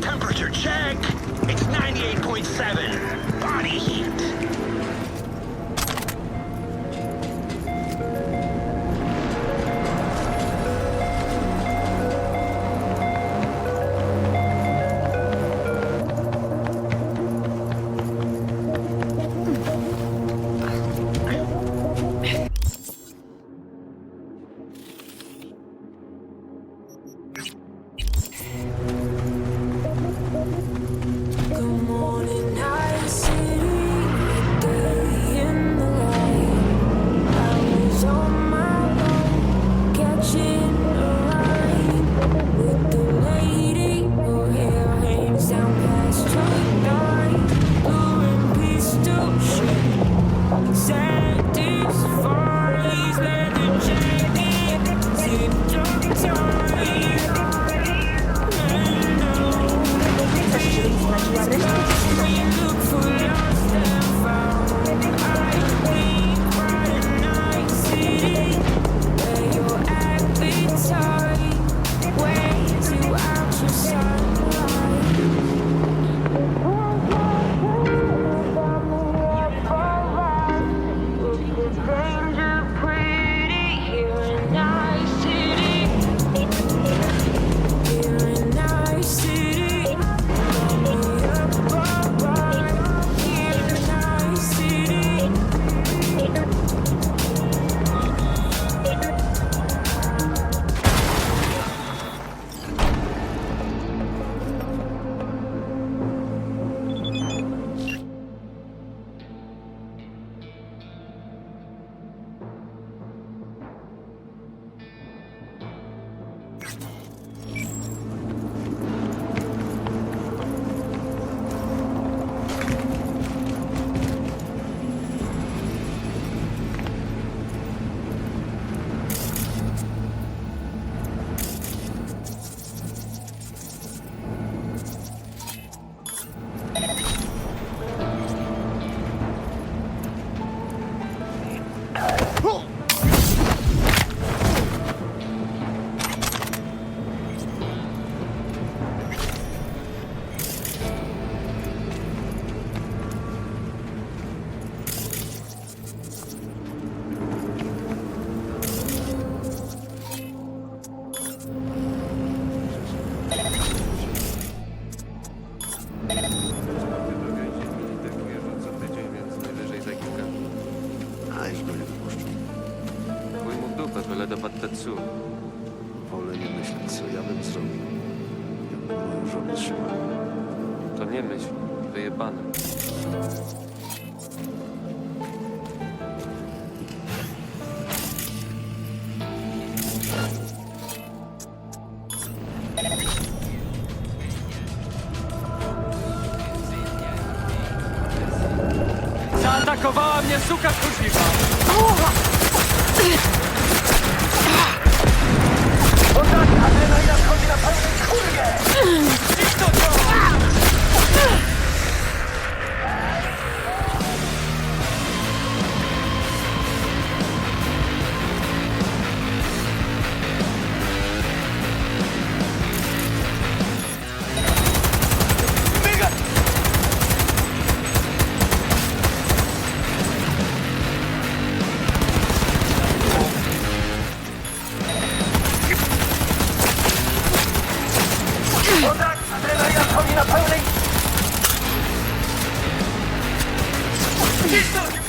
Temperature check. It's 98.7. Body heat. Atakowała mnie suka kuźniwa! Get the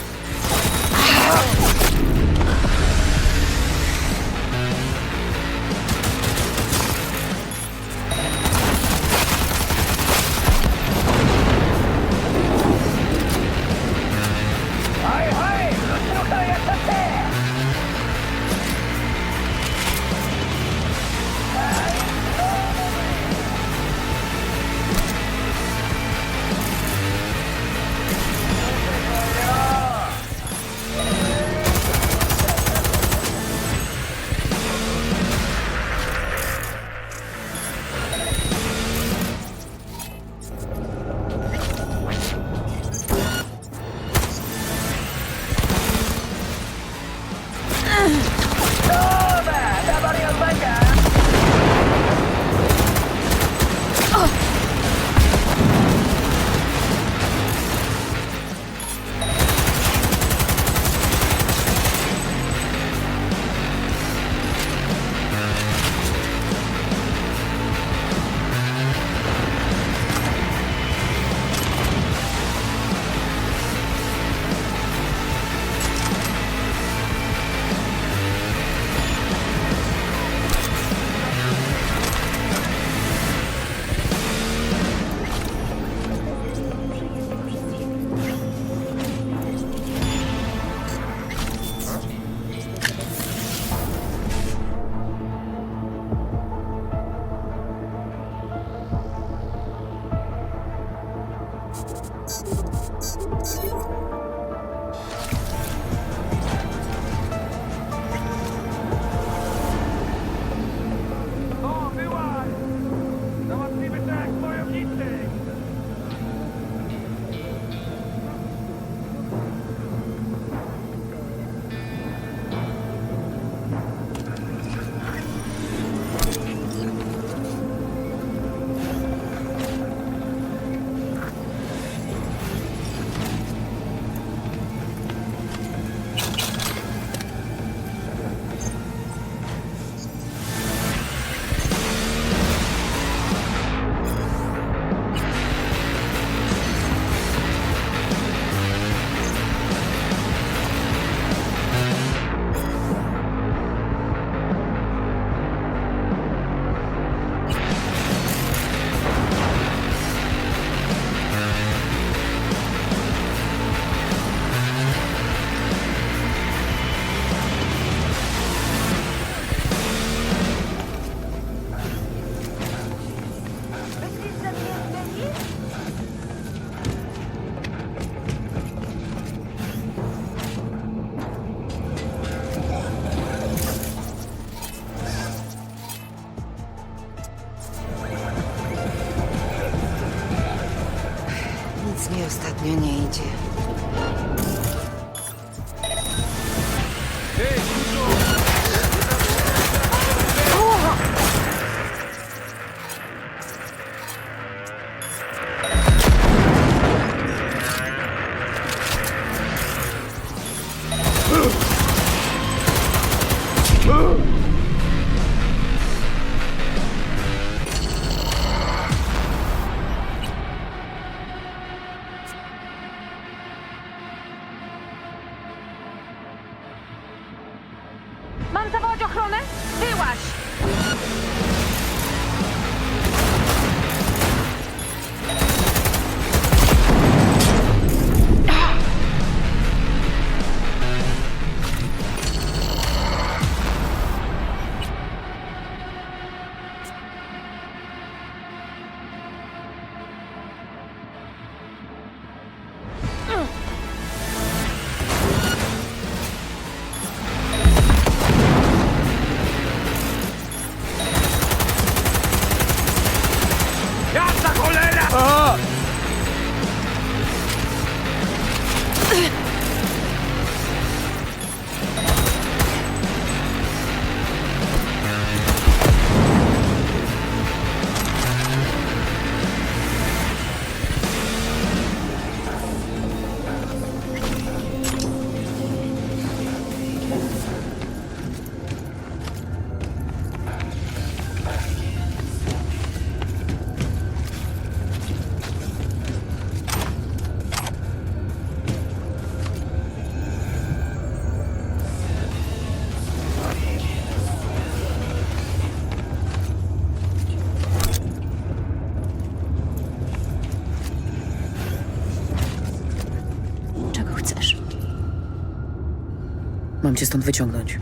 cię stąd wyciągnąć.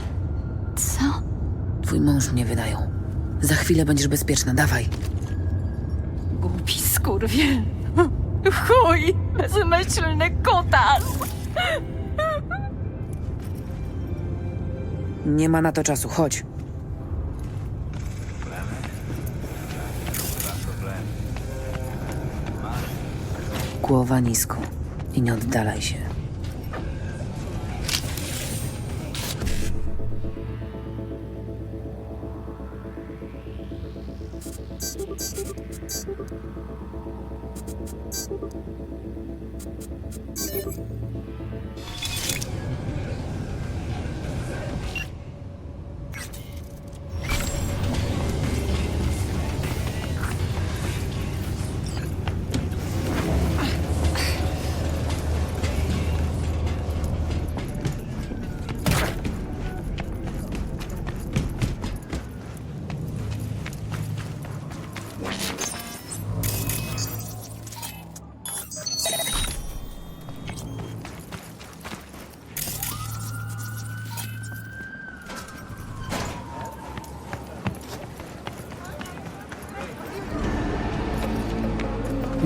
Co? Twój mąż mnie wydają. Za chwilę będziesz bezpieczna, dawaj. Głupi skurwiel. Chuj! Bezmyślny kutas! Nie ma na to czasu, chodź. Głowa nisko i nie oddalaj się.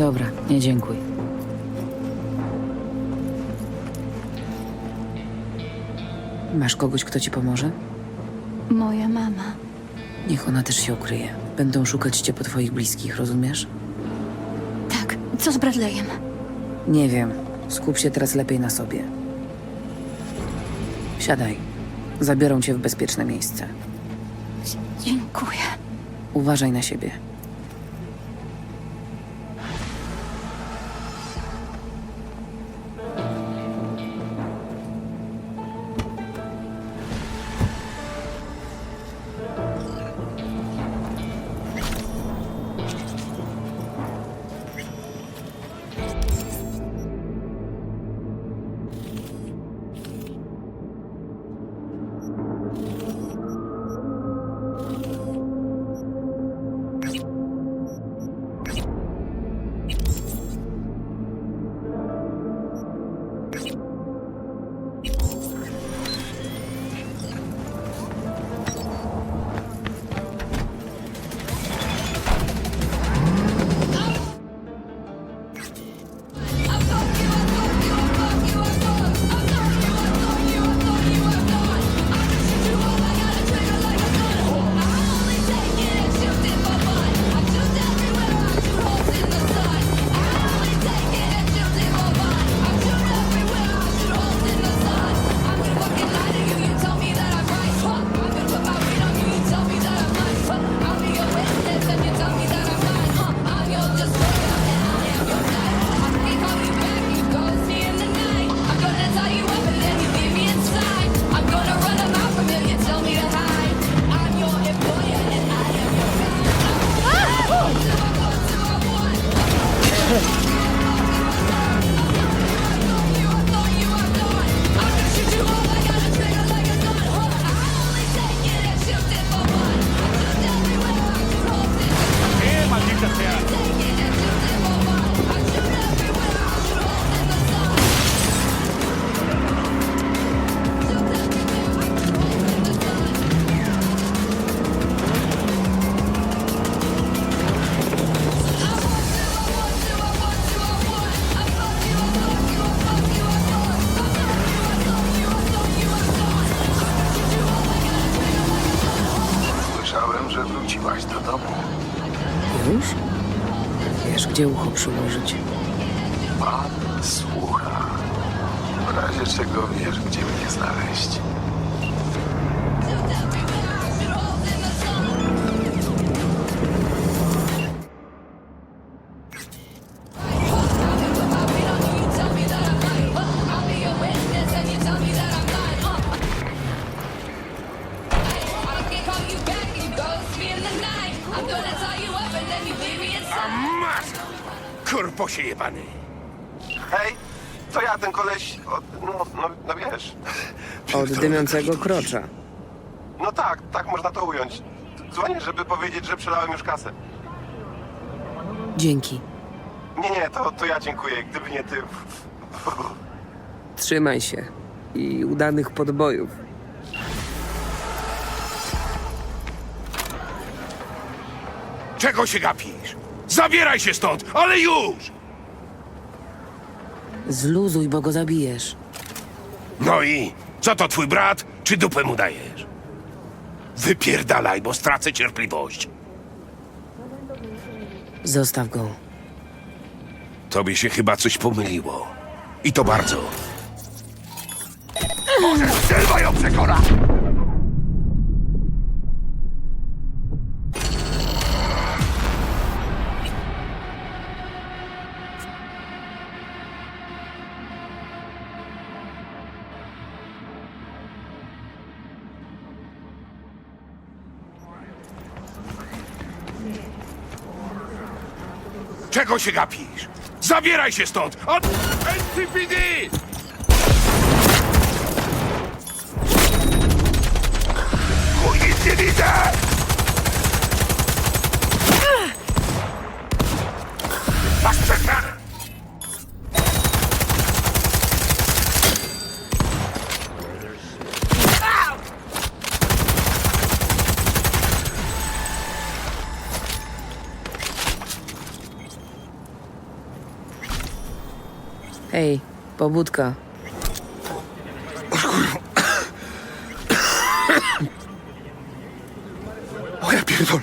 Dobra, nie dziękuj. Masz kogoś, kto ci pomoże? Moja mama. Niech ona też się ukryje. Będą szukać cię po twoich bliskich, rozumiesz? Tak, co z Bradleyem? Nie wiem. Skup się teraz lepiej na sobie. Siadaj. Zabiorą cię w bezpieczne miejsce. Dziękuję. Uważaj na siebie. Hej, to ja, ten koleś od... No, no, no wiesz. Od dymiącego krocza. No tak, tak można to ująć. Dzwonię, żeby powiedzieć, że przelałem już kasę. Dzięki. Nie, nie, to, to ja dziękuję. Gdyby nie ty... Trzymaj się. I udanych podbojów. Czego się gapisz? Zabieraj się stąd, ale już! Zluzuj, bo go zabijesz. No i co to twój brat, czy dupę mu dajesz? Wypierdalaj, bo stracę cierpliwość. Zostaw go. Tobie się chyba coś pomyliło. I to bardzo. Może Sylwa ją przekona! Czego się gapisz? Zabieraj się stąd! Od NCPD! Chuj, nic nie widzę! Hej, pobudka. O ja pierdolę.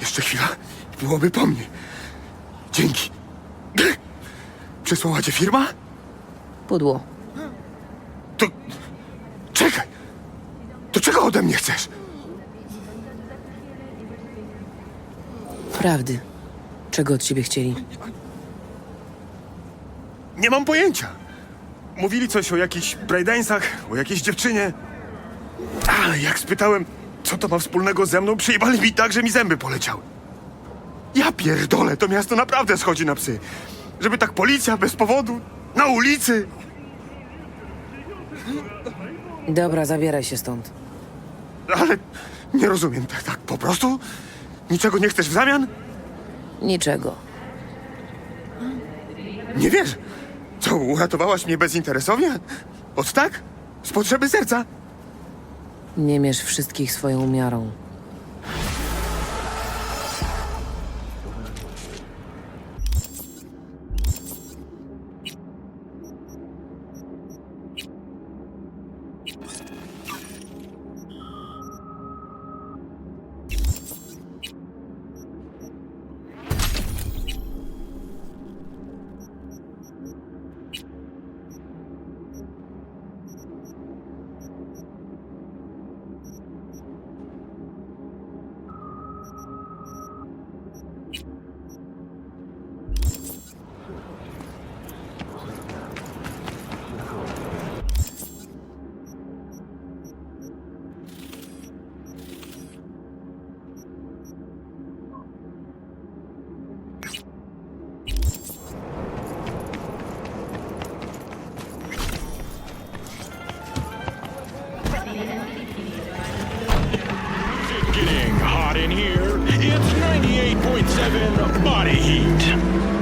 Jeszcze chwila. Byłoby po mnie. Dzięki. Przysłała cię firma? Pudło. To... Czekaj. To czego ode mnie chcesz? Prawdy. Czego od ciebie chcieli? Nie mam pojęcia. Mówili coś o jakichś breakdance'ach, o jakiejś dziewczynie. Ale jak spytałem, co to ma wspólnego ze mną, przyjebali mi tak, że mi zęby poleciały. Ja pierdolę, to miasto naprawdę schodzi na psy. Żeby tak policja bez powodu, na ulicy. Dobra, zabieraj się stąd. Ale nie rozumiem, tak, tak po prostu? Niczego nie chcesz w zamian? Niczego. Nie wiesz. Co, uratowałaś mnie bezinteresownie? Od tak? Z potrzeby serca? Nie mierz wszystkich swoją miarą. 98.7 body heat.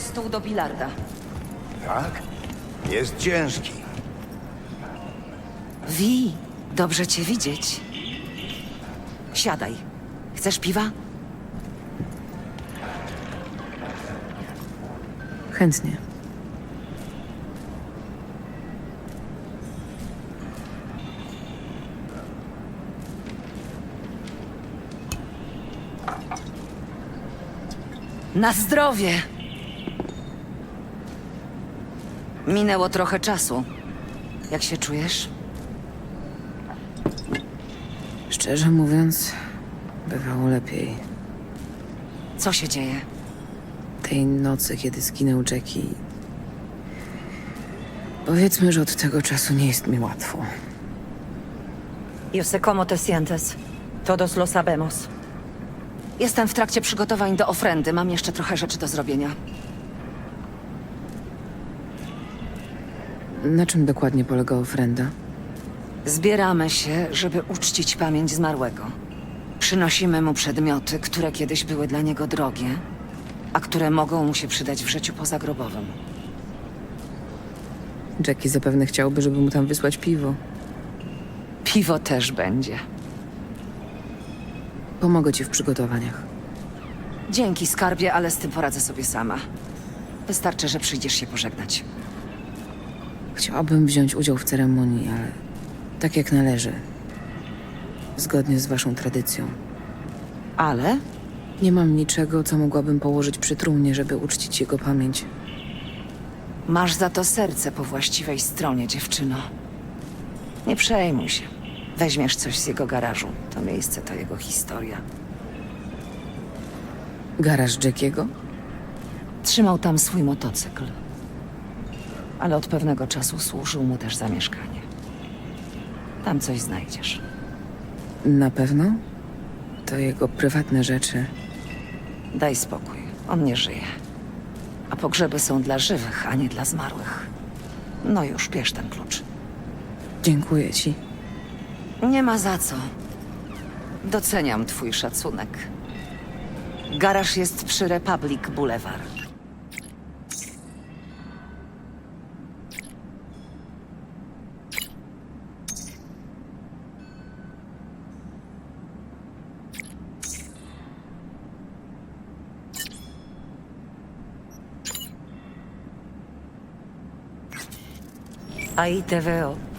Stół do bilarda. Tak? Jest ciężki. Wi, dobrze cię widzieć. Siadaj. Chcesz piwa? Chętnie. Na zdrowie! Minęło trochę czasu. Jak się czujesz? Szczerze mówiąc, bywało lepiej. Co się dzieje? Tej nocy, kiedy zginął Jackie. Powiedzmy, że od tego czasu nie jest mi łatwo. Yo sé cómo te sientes. Todos lo sabemos. Jestem w trakcie przygotowań do ofrendy. Mam jeszcze trochę rzeczy do zrobienia. Na czym dokładnie polega ofrenda? Zbieramy się, żeby uczcić pamięć zmarłego. Przynosimy mu przedmioty, które kiedyś były dla niego drogie, a które mogą mu się przydać w życiu pozagrobowym. Jackie zapewne chciałby, żeby mu tam wysłać piwo. Piwo też będzie. Pomogę ci w przygotowaniach. Dzięki, skarbie, ale z tym poradzę sobie sama. Wystarczy, że przyjdziesz się pożegnać. Chciałabym wziąć udział w ceremonii, ale tak jak należy. Zgodnie z waszą tradycją. Ale Nie mam niczego, co mogłabym położyć przy trumnie, żeby uczcić jego pamięć. masz za to serce po właściwej stronie, dziewczyno. Nie przejmuj się. Weźmiesz coś z jego garażu. To miejsce to jego historia. Garaż Jackiego? Trzymał tam swój motocykl. Ale od pewnego czasu służył mu też za mieszkanie. Tam coś znajdziesz. Na pewno? To jego prywatne rzeczy. Daj spokój. On nie żyje. A pogrzeby są dla żywych, a nie dla zmarłych. No już, bierz ten klucz. Dziękuję ci. Nie ma za co. Doceniam twój szacunek. Garaż jest przy Republic Boulevard. Aí, te veio.